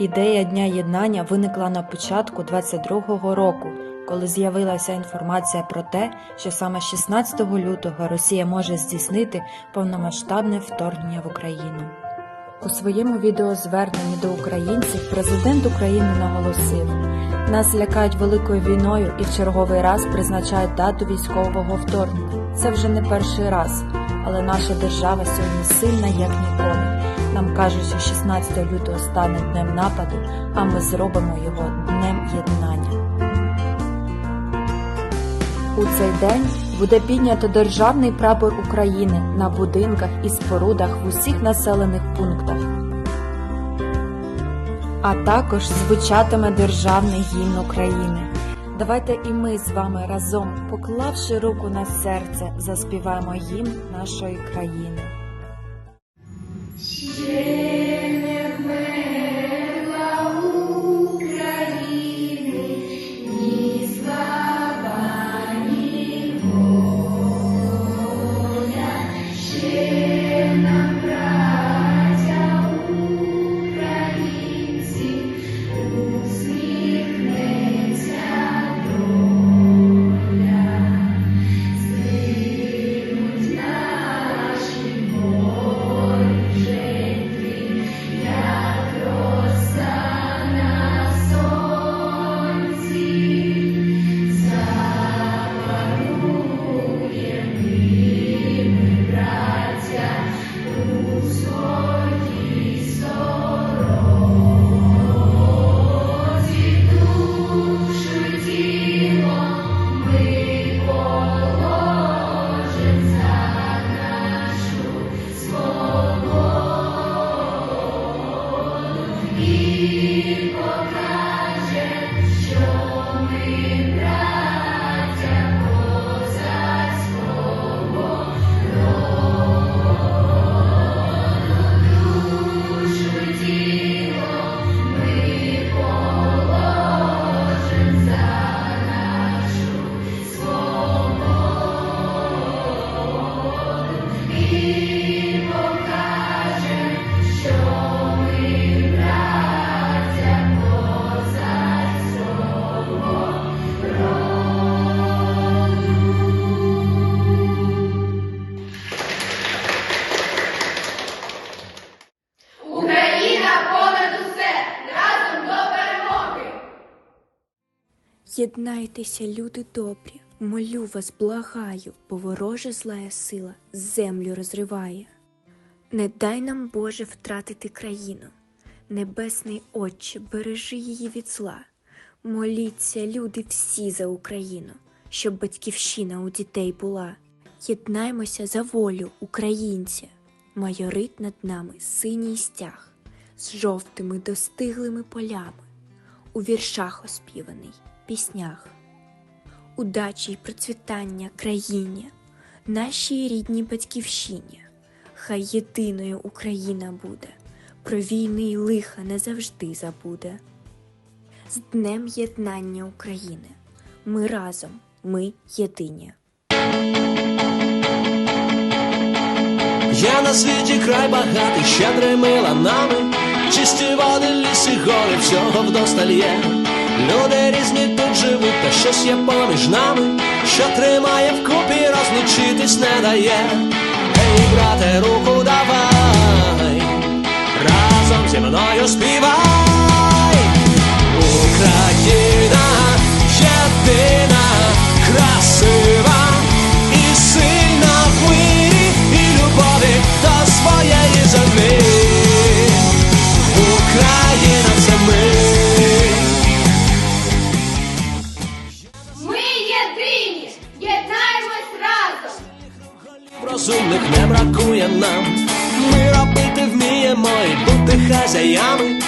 Ідея Дня єднання виникла на початку 22-го року, коли з'явилася інформація про те, що саме 16 лютого Росія може здійснити повномасштабне вторгнення в Україну. У своєму відеозверненні до українців президент України наголосив: нас лякають великою війною і в черговий раз призначають дату військового вторгнення. Це вже не перший раз, але наша держава сьогодні сильна як ніколи. Нам кажуть, що 16 лютого стане днем нападу, а ми зробимо його днем єднання. У цей день буде піднято державний прапор України на будинках і спорудах в усіх населених пунктах. А також звучатиме державний гімн України. Давайте і ми з вами разом, поклавши руку на серце, заспіваємо гімн нашої країни. Україна Єднайтеся, люди добрі, молю вас, благаю, бо ворожа злая сила землю розриває. Не дай нам, Боже, втратити країну. Небесний Отче, бережи її від зла. Моліться, люди, всі за Україну, щоб батьківщина у дітей була. Єднаймося за волю українця, майорить над нами синій стяг з жовтими достиглими полями у віршах оспіваний, піснях, удачі й процвітання країні, нашій рідній батьківщині, хай єдиною Україна буде, про війни й лиха не завжди забуде. З Днем Єднання України ми разом, ми єдині. Є на світі край багатий, щедрими ланами, чисті води, ліси, гори, всього вдосталь є. Люди різні тут живуть, та щось є поміж нами, що тримає вкупі, розлучитись не дає. Гей, брате, Розумних не бракує нам. Ми робити вміємо і бути хазяями.